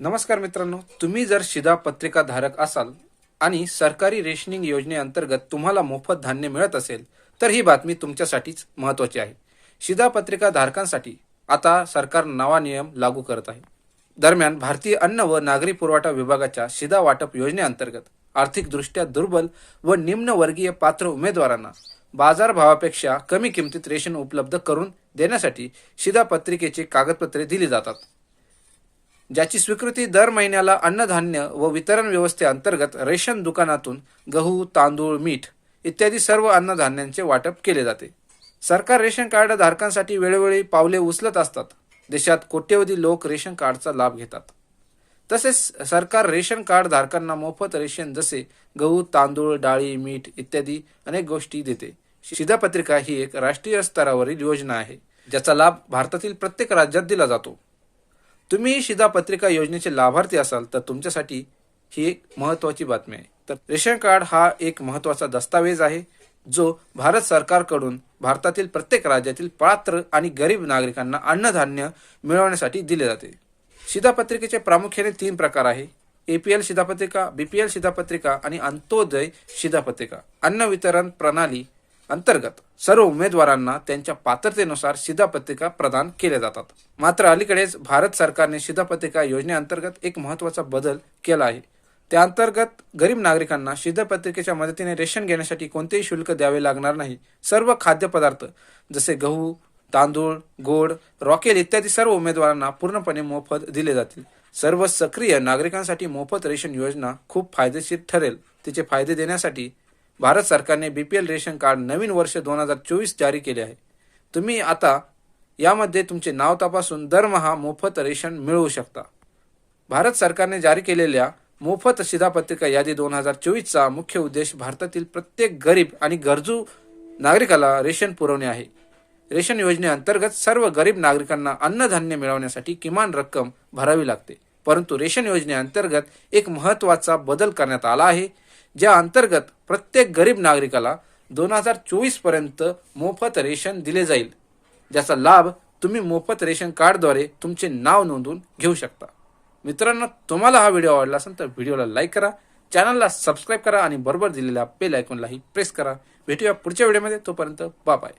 नमस्कार मित्रांनो तुम्ही जर शिधा पत्रिका धारक असाल आणि सरकारी रेशनिंग योजनेअंतर्गत तुम्हाला मोफत धान्य मिळत असेल तर ही बातमी तुमच्यासाठीच महत्वाची आहे. शिधा पत्रिका धारकांसाठी आता सरकार नवा नियम लागू करत आहे. दरम्यान भारतीय अन्न व नागरी पुरवठा विभागाच्या शिधा वाटप योजनेअंतर्गत आर्थिकदृष्ट्या दुर्बल व निम्नवर्गीय पात्र उमेदवारांना बाजारभावापेक्षा कमी किमतीत रेशन उपलब्ध करून देण्यासाठी शिदा पत्रिकेची कागदपत्रे दिली जातात. ज्याची स्वीकृती दर महिन्याला अन्नधान्य व वितरण व्यवस्थेअंतर्गत रेशन दुकानातून गहू तांदूळ मीठ इत्यादी सर्व अन्नधान्यांचे वाटप केले जाते. सरकार रेशन कार्ड धारकांसाठी वेळोवेळी पावले उचलत असतात. देशात कोट्यवधी लोक रेशन कार्डचा लाभ घेतात. तसेच सरकार रेशन कार्ड धारकांना मोफत रेशन जसे गहू तांदूळ डाळी मीठ इत्यादी अनेक गोष्टी देते. शिधापत्रिका ही एक राष्ट्रीय स्तरावरील योजना आहे ज्याचा लाभ भारतातील प्रत्येक राज्यात दिला जातो. तुम्ही शिधा पत्रिका योजनेचे लाभार्थी असाल तर तुमच्यासाठी ही एक महत्वाची बातमी आहे. तर रेशन कार्ड हा एक महत्त्वाचा दस्तावेज आहे जो भारत सरकारकडून भारतातील प्रत्येक राज्यातील पात्र आणि गरीब नागरिकांना अन्नधान्य मिळवण्यासाठी दिले जाते. शिधापत्रिकेचे प्रामुख्याने तीन प्रकार आहे. एपीएल शिधापत्रिका बीपीएल शिधापत्रिका आणि अंत्योदय शिधापत्रिका अन्न वितरण प्रणाली अंतर्गत सर्व उमेदवारांना त्यांच्या पात्रतेनुसार शिधापत्रिका प्रदान केल्या जातात. मात्र अलीकडेच भारत सरकारने शिधापत्रिका योजनेअंतर्गत एक महत्त्वाचा बदल केला आहे. त्या अंतर्गत गरीब नागरिकांना शिधापत्रिकेच्या मदतीने रेशन घेण्यासाठी कोणतेही शुल्क द्यावे लागणार नाही. सर्व खाद्यपदार्थ जसे गहू तांदूळ गोड रॉकेल इत्यादी सर्व उमेदवारांना पूर्णपणे मोफत दिले जातील. सर्व सक्रिय नागरिकांसाठी मोफत रेशन योजना खूप फायदेशीर ठरेल. तिचे फायदे देण्यासाठी भारत सरकारने B P L ration card नवीन वर्ष दोन हजार चोवीस जारी केले आहे. तुम्ही आता यामध्ये तुमचे नाव तपासून दरमहा मोफत रेशन मिळवू शकता. भारत सरकारने जारी केलेल्या मोफत शिधापत्रिका यादी दोन हजार चोवीसचा मुख्य उद्देश भारतातील प्रत्येक गरीब आणि गरजू नागरिकाला रेशन पुरवणे आहे. रेशन योजनेअंतर्गत सर्व गरीब नागरिकांना अन्नधान्य मिळवण्यासाठी किमान रक्कम भरावी लागते. परंतु रेशन योजनेअंतर्गत एक महत्त्वाचा बदल करण्यात आला आहे. ज्या अंतर्गत प्रत्येक गरीब नागरिकाला दोन हजार चोवीसपर्यंत मोफत रेशन दिले जाईल. ज्याचा लाभ तुम्ही मोफत रेशन कार्डद्वारे तुमचे नाव नोंदवून घेऊ शकता. मित्रांनो तुम्हाला हा व्हिडिओ आवडला असेल तर व्हिडिओला लाईक करा चॅनलला सबस्क्राईब करा आणि बरोबर दिलेल्या बेल आयकॉनलाही प्रेस करा. भेटूया पुढच्या व्हिडिओमध्ये. तोपर्यंत बाय.